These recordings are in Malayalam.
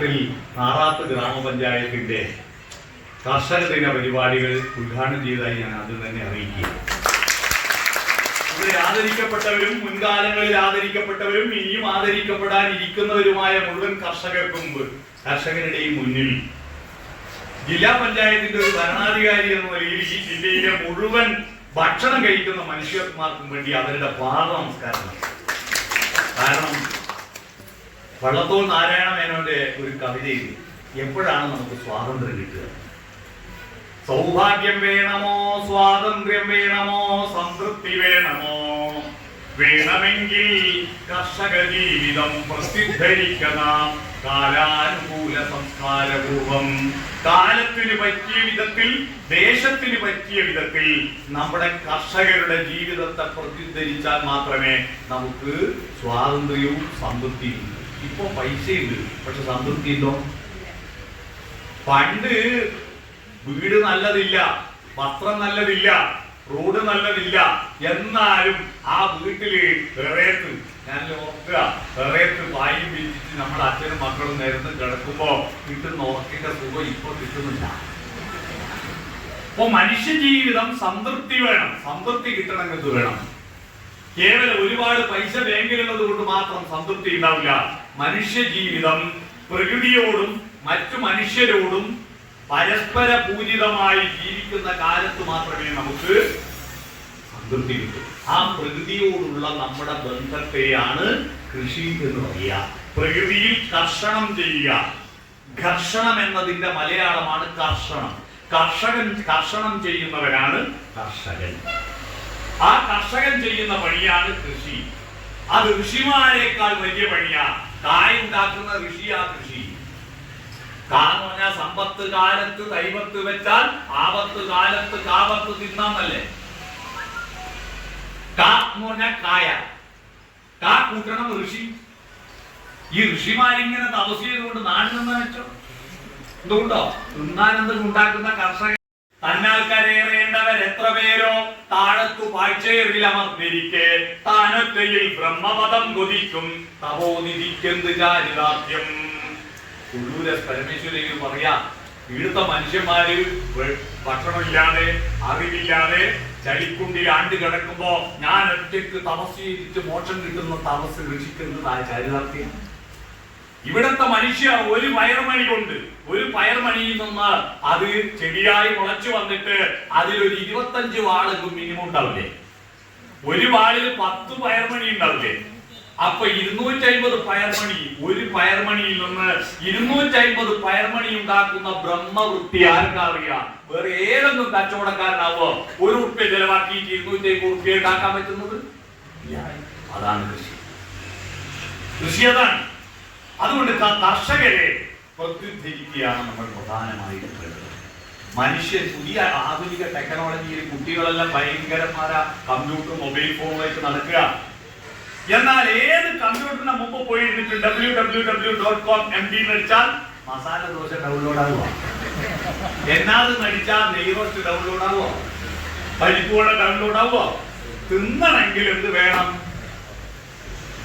നാട്ടിൽ താറാത്ത് ഗ്രാമപഞ്ചായത്തിന്റെ കർഷക ദിന പരിപാടികൾ ഉദ്ഘാടനം ചെയ്തതായി ഞാൻ ആദ്യം തന്നെ അറിയിക്കുക ഇവിടെ ആദരിക്കപ്പെട്ടവരും മുൻകാലങ്ങളിൽ ആദരിക്കപ്പെട്ടവരും ഇനിയും ആദരിക്കപ്പെടാൻ ഇരിക്കുന്നവരുമായ മുഴുവൻ കർഷകർക്കും കർഷകരുടെയും മുന്നിൽ ജില്ലാ പഞ്ചായത്തിന്റെ ഒരു ഭരണാധികാരി എന്ന നിലയിൽ ജില്ലയിലെ മുഴുവൻ ഭക്ഷണം കഴിക്കുന്ന മനുഷ്യന്മാർക്കും വേണ്ടി അവരുടെ പാദ നമസ്കാരം കാരണം വള്ളത്തോൾ നാരായണ മേനോന്റെ ഒരു കവിതയിൽ എപ്പോഴാണ് നമുക്ക് സ്വാതന്ത്ര്യം കിട്ടുക? സൗഭാഗ്യം വേണമോ? സ്വാതന്ത്ര്യം വേണമോ? സംതൃപ്തി വേണമോ? വേണമെങ്കിൽ കർഷക ജീവിതം പ്രസിദ്ധരിക്കണം കാലാനുകൂല സംസ്കാരപൂർവം കാലത്തിന് പറ്റിയ വിധത്തിൽ ദേശത്തിന് പറ്റിയ വിധത്തിൽ നമ്മുടെ കർഷകരുടെ ജീവിതത്തെ പ്രതിദ്ധരിച്ചാൽ മാത്രമേ നമുക്ക് സ്വാതന്ത്ര്യവും സംതൃപ്തിയും. ഇപ്പൊ പൈസയുണ്ട്. പക്ഷെ സംതൃപ്തി ഉണ്ടോ? പണ്ട് വീട് നല്ലതില്ല വസ്ത്രം നല്ലതില്ല റോഡ് നല്ലതില്ല. എന്നാലും ആ വീട്ടിൽ വിറയത്ത് ഞാൻ ഓർക്കുക വിറയത്ത് വായി വിരിച്ചിട്ട് നമ്മുടെ അച്ഛനും മക്കളും നേരത്തെ കിടക്കുമ്പോ കിട്ടുന്ന ഉറക്കിന്റെ സുഖം ഇപ്പൊ കിട്ടുന്നില്ല. അപ്പൊ മനുഷ്യ ജീവിതം സംതൃപ്തി വേണം. സംതൃപ്തി കിട്ടണമെങ്കിൽ വേണം? കേവലം ഒരുപാട് പൈസ ബാങ്കിലുള്ളത് കൊണ്ട് മാത്രം സംതൃപ്തി ഉണ്ടാവില്ല. മനുഷ്യ ജീവിതം പ്രകൃതിയോടും മറ്റു മനുഷ്യരോടും പരസ്പര പൂജിതമായി ജീവിക്കുന്ന കാലത്ത് മാത്രമേ നമുക്ക് സംതൃപ്തി കിട്ടൂ. ആ പ്രകൃതിയോടുള്ള നമ്മുടെ ബന്ധത്തെയാണ് കൃഷി എന്ന് പറയുക. പ്രകൃതിയിൽ കർഷണം ചെയ്യുക. ഘർഷണം എന്നതിന്റെ മലയാളമാണ് കർഷണം. കർഷകൻ കർഷണം ചെയ്യുന്നവരാണ് കർഷകൻ. ആ കർഷകൻ ചെയ്യുന്ന പണിയാണ് കൃഷി. അത് ഋഷിമാരെക്കാൾ വലിയ പണിയാ കായ ഉണ്ടാക്കുന്ന ഋഷിയാ കൃഷി. കാന്ന് പറഞ്ഞാൽ സമ്പത്ത് കാലത്ത് കൈവത്ത് വെച്ചാൽ ആപത്ത് കാലത്ത് കാപത്ത് തിന്നാന്നല്ലേ കായ. കാ കൂട്ടണം ഋഷി. ഈ ഋഷിമാരിങ്ങനെ തപസ് ചെയ്തുകൊണ്ട് നാടിനെന്ന് വെച്ചോ എന്തുകൊണ്ടോ? തിന്നാനന്ദം ഉണ്ടാക്കുന്ന കർഷകൻ തന്നാൽക്കരേറേണ്ടവർ എത്ര പേരോ താഴത്തു പാഴ്ചയറിൽ അമർന്നിരിക്കെ. താനൊറ്റയിൽ ബ്രഹ്മപദം കൊതിക്കും. തപോനിധിക്കെന്ത് ചാരിതാർത്ഥ്യം ഉള്ളൂരെ പരമേശ്വരയിൽ പറയാ ഇവിടുത്തെ മനുഷ്യന്മാര് ഭക്ഷണമില്ലാതെ അറിവില്ലാതെ ചളിക്കുണ്ടിൽ ആണ്ട് കിടക്കുമ്പോ ഞാൻ ഒറ്റയ്ക്ക് തപസ് ചെയ്തിട്ട് മോക്ഷം കിട്ടുന്ന തപസ് ഋഷിക്കുന്നത് ആ ചരിതാർത്ഥ്യം. ഇവിടത്തെ മനുഷ്യ ഒരു പയർമണി കൊണ്ട് ഒരു പയർമണിയിൽ നിന്ന് അത് ചെടിയായി മുളച്ചു വന്നിട്ട് അതിലൊരു ഇരുപത്തഞ്ച് വാളെങ്കിലും മിനിമം ഉണ്ടാവില്ലേ? ഒരു വാളിൽ പത്ത് പയർമണി ഉണ്ടാവില്ലേ? അപ്പൊ ഇരുന്നൂറ്റി അമ്പത് പയർമണി ഒരു പയർമണിയിൽ നിന്ന് ഇരുന്നൂറ്റി അമ്പത് പയർമണി ഉണ്ടാക്കുന്ന ബ്രഹ്മവൃത്തി ആർക്കറിയാം വേറെ ഏതൊന്നും കച്ചവടക്കാരനാവോ? ഒരു ഉറുപ്പ്യ ചെലവാക്കിയിട്ട് ഇരുന്നൂറ്റി അമ്പത് ഉണ്ടാക്കാൻ പറ്റുന്നത്. അതാണ് കൃഷി. കൃഷി അതാണ്. അതുകൊണ്ട് കർഷകരെ പ്രത്യുദ്ധരിക്കുകയാണ് നമ്മൾ പ്രധാനമായിട്ടുള്ളത് മനുഷ്യൻ പുതിയ ആധുനിക ടെക്നോളജിയിൽ കുട്ടികളെല്ലാം ഭയങ്കരമായ കമ്പ്യൂട്ടർ മൊബൈൽ ഫോണിലേക്ക് നടക്കുക. എന്നാൽ ഏത് കമ്പ്യൂട്ടറിന് മുമ്പ് പോയിരുന്നിട്ട് W W W dot com M D മരിച്ചാൽ മസാല ദോശ ഡൗൺലോഡ് ആവുക. എന്നാത് മരിച്ചാൽ നെയ്റോസ്റ്റ് ഡൗൺലോഡ് ആവുക. പരിപ്പുവട ഡൗൺലോഡ് ആവുക. തിന്നണമെങ്കിൽ എന്ത് വേണം?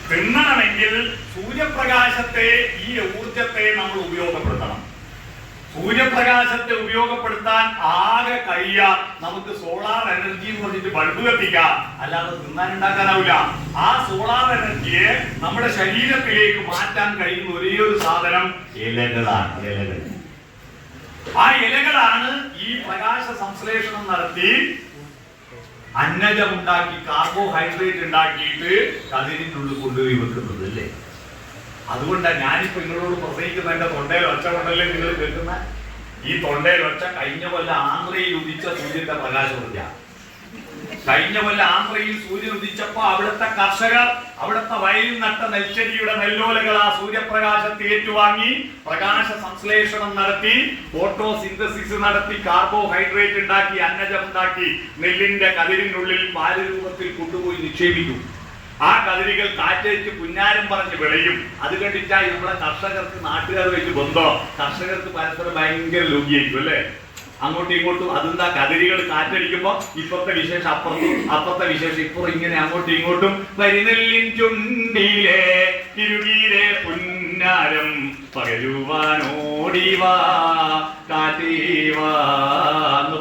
തിന്നണമെങ്കിൽ സൂര്യപ്രകാശത്തെ ഈ ഊർജത്തെ നമ്മൾ ഉപയോഗപ്പെടുത്തണം. സൂര്യപ്രകാശത്തെ ഉപയോഗപ്പെടുത്താൻ ആകെ കഴിയ നമുക്ക് സോളാർ എനർജി എന്ന് പറഞ്ഞിട്ട് ബൾബ് കത്തിക്കാം. അല്ലാതെ തിന്നാൻ ഉണ്ടാക്കാനാവില്ല ആ സോളാർ എനർജിയെ നമ്മുടെ ശരീരത്തിലേക്ക് മാറ്റാൻ കഴിയുന്ന ഒരേ ഒരു സാധനം ഇലകളാണ് ഇലകൾ. ആ ഇലകളാണ് ഈ പ്രകാശ സംശ്ലേഷണം നടത്തി അന്നജം ഉണ്ടാക്കി കാർബോഹൈഡ്രേറ്റ് ഉണ്ടാക്കിയിട്ട് കതിരിനുള്ളിൽ കൊണ്ടുപോയി വെക്കുന്നത് അല്ലേ? അതുകൊണ്ടാണ് ഞാനിപ്പോ നിങ്ങളോട് പ്രസംഗിക്കുന്ന എന്റെ തൊണ്ടയിൽ ഒച്ച കൊണ്ടല്ലേ നിങ്ങൾ കേൾക്കുന്ന? ഈ തൊണ്ടയിൽ ഒച്ച കഴിഞ്ഞ കൊല്ലം ആന്ധ്രയിൽ ഉദിച്ച സൂര്യന്റെ പ്രകാശമില്ല കഴിഞ്ഞ കൊല്ലം ആന്ധ്രയിൽ സൂര്യൻ ഉദിച്ചപ്പോ അവിടുത്തെ കർഷകർ അവിടുത്തെ വയലിൽ നട്ട നെൽച്ചെടിയുടെ നെല്ലോലകൾ ആ സൂര്യപ്രകാശത്തെ ഏറ്റുവാങ്ങി പ്രകാശ സംശ്ലേഷണം നടത്തി ഫോട്ടോസിന്തസിസ് നടത്തി കാർബോഹൈഡ്രേറ്റ് ഉണ്ടാക്കി അന്നജം ഉണ്ടാക്കി നെല്ലിന്റെ കതിരിനുള്ളിൽ പാലരൂപത്തിൽ കൊണ്ടുപോയി നിക്ഷേപിക്കും. ആ കതിരികൾ കാറ്റേറ്റ് പുന്നാരം പറഞ്ഞ് വിളയും. അത് കണ്ടിട്ടാ നമ്മളെ കർഷകർക്ക് നാട്ടുകാരുമായിട്ട് ബന്ധോ. കർഷകർക്ക് പരസ്പരം ഭയങ്കര ലോകിയായിരിക്കും അല്ലേ? അങ്ങോട്ടും ഇങ്ങോട്ടും അതെന്താ കതിരികൾ കാറ്റടിക്കുമ്പോ ഇപ്പത്തെ വിശേഷം അപ്പുറത്തും അപ്പുറത്തെ വിശേഷം ഇപ്പുറം ഇങ്ങനെ അങ്ങോട്ടും ഇങ്ങോട്ടും പരിനെല്ലിൻ ചുണ്ടിലെ തിരുവീരെ പുന്നാരം പകരുവാനോടിവാ കാറ്റീവാ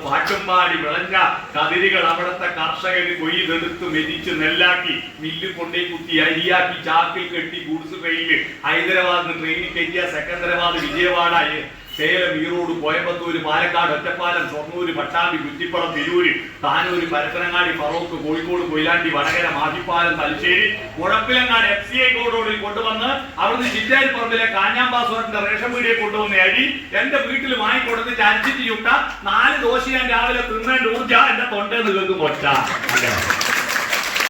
പാട്ടും പാടി വിളഞ്ഞ കതിരുകൾ അവിടുത്തെ കർഷകര് കൊയ്തെടുത്ത് മെതിച്ച് നെല്ലാക്കി മില്ല് കൊണ്ടേ കുത്തി അരിയാക്കി ചാക്കിൽ കെട്ടി ഗുഡ്സ് ട്രെയിനിൽ ഹൈദരാബാദ് ട്രെയിനിൽ കയറ്റിയ Secunderabad Vijayawada Salem Erode Coimbatore Palakkad Ottapalam Shoranur Pattambi Kuttippuram Tirur Tanur Parappanangadi Feroke Kozhikode Koyilandy Vadakara Mahippalam Thalassery Muzhappilangad F C I കോടോടിൽ കൊണ്ടുവന്ന് അവിടുന്ന് ചിറ്റാരിപ്പുറത്തിലെ കാഞ്ഞാമ്പാസ്വരത്തിന്റെ റേഷൻ പീടിയെ കൊണ്ടുവന്ന അരി എന്റെ വീട്ടിൽ വാങ്ങിക്കൊടുത്ത് ചരിച്ചിട്ട് ചുട്ട നാല് ദോശ ഞാൻ രാവിലെ തിന്നേണ്ട ഊർജ എന്റെ തൊണ്ടേന്ന് കേൾക്കും ഒറ്റ.